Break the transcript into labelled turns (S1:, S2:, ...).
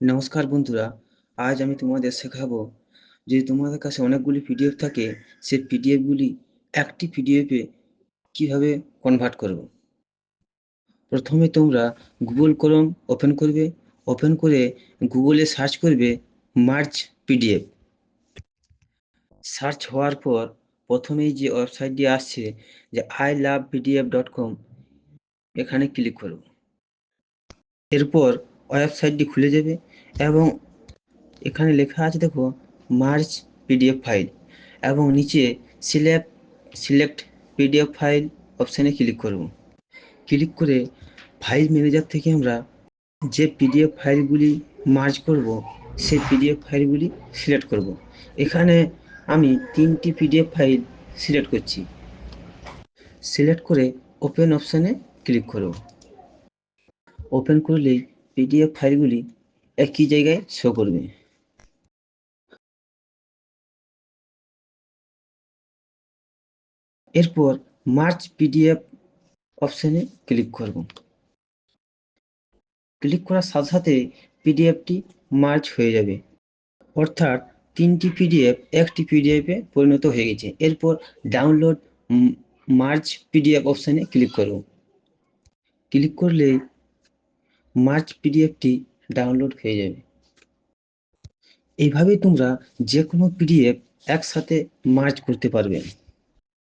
S1: নমস্কার বন্ধুরা, আজ আমি তোমাদের শেখাবো যে তোমাদের কাছে অনেকগুলি পিডিএফ থাকে, সেই পিডিএফগুলি একটি পিডিএফে কীভাবে কনভার্ট করব। প্রথমে তোমরা গুগল ক্রোম ওপেন করবে ওপেন করে গুগলে সার্চ করবে মার্চ পিডিএফ সার্চ হওয়ার পর প্রথমেই যে ওয়েবসাইটটি আসছে, যে I love PDF dot com এখানে ক্লিক করব এরপর ওয়েবসাইটটি খুলে যাবে এবং এখানে লেখা আছে, দেখো মার্চ পিডিএফ ফাইল এবং নিচে সিলেক্ট সিলেক্ট পিডিএফ ফাইল অপশানে ক্লিক করব। ক্লিক করে ফাইল ম্যানেজার থেকে আমরা যে পিডিএফ ফাইলগুলি মার্জ করব, সেই পিডিএফ ফাইলগুলি সিলেক্ট করব। এখানে আমি তিনটি পিডিএফ ফাইল সিলেক্ট করছি। সিলেক্ট করে ওপেন অপশানে ক্লিক করব। ওপেন করলেই পিডিএফ ফাইলগুলি একই জায়গায় শো করবে। এরপর মার্চ পিডিএফ অপশানে ক্লিক করব। ক্লিক করার সাথে সাথে পিডিএফটি মার্চ হয়ে যাবে। অর্থাৎ তিনটি পিডিএফ একটি পিডিএফে পরিণত হয়ে গেছে। এরপর ডাউনলোড মার্চ পিডিএফ অপশানে ক্লিক করব। ক্লিক করলে মার্চ পিডিএফটি ডাউনলোড হয়ে যাবে। এইভাবে তোমরা যে কোনো পিডিএফ একসাথে মার্চ করতে পারবে।